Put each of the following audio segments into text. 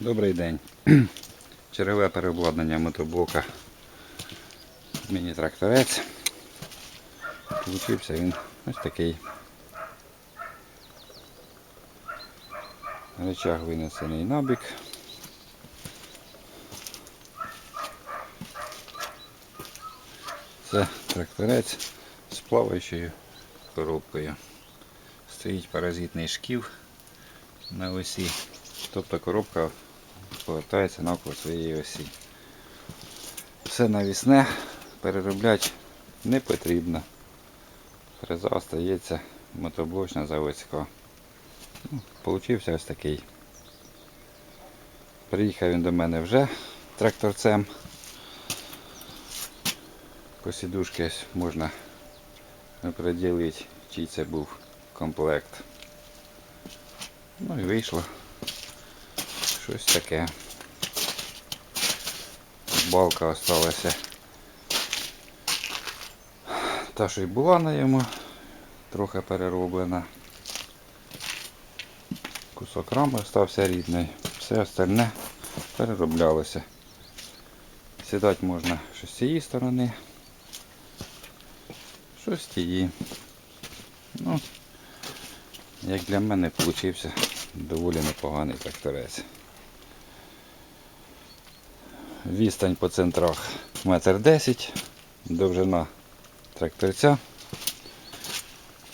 Добрий день. Чергове переобладнання мотоблока. Міні-тракторець. Получився він ось такий. Речах винесений набік. Це тракторець з плаваючою коробкою. Стоїть паразитний шків на осі. Тобто коробка повертається навколо своєї осі. Все навісне переробляти не потрібно. Фреза остається мотоблочна заводська. Ну, Получився ось такий. Приїхав він до мене вже тракторцем. По сідушки ось можна оприділити, чий це був комплект. Ну і вийшло щось таке. Балка осталася. Та, що й була на йому, трохи перероблена. Кусок рами стався рідний, все остальне перероблялося. Сідати можна що з цієї сторони, що з тієї. Ну, як для мене вийшов доволі непоганий тракторець. Відстань по центрах метр десять, довжина тракторця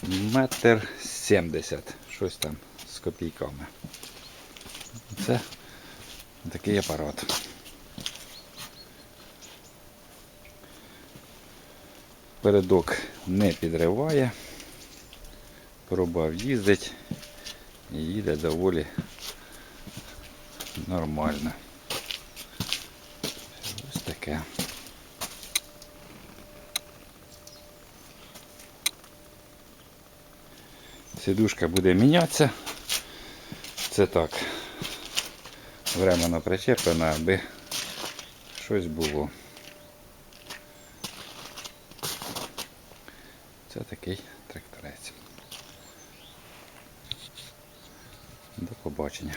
метр сімдесят, щось там з копійками. Це такий апарат. Передок не підриває, пробував їздить і їде доволі нормально. Таке. Сідушка буде мінятися. Це так. Временно причеплено, аби щось було. Це такий тракторець. До побачення.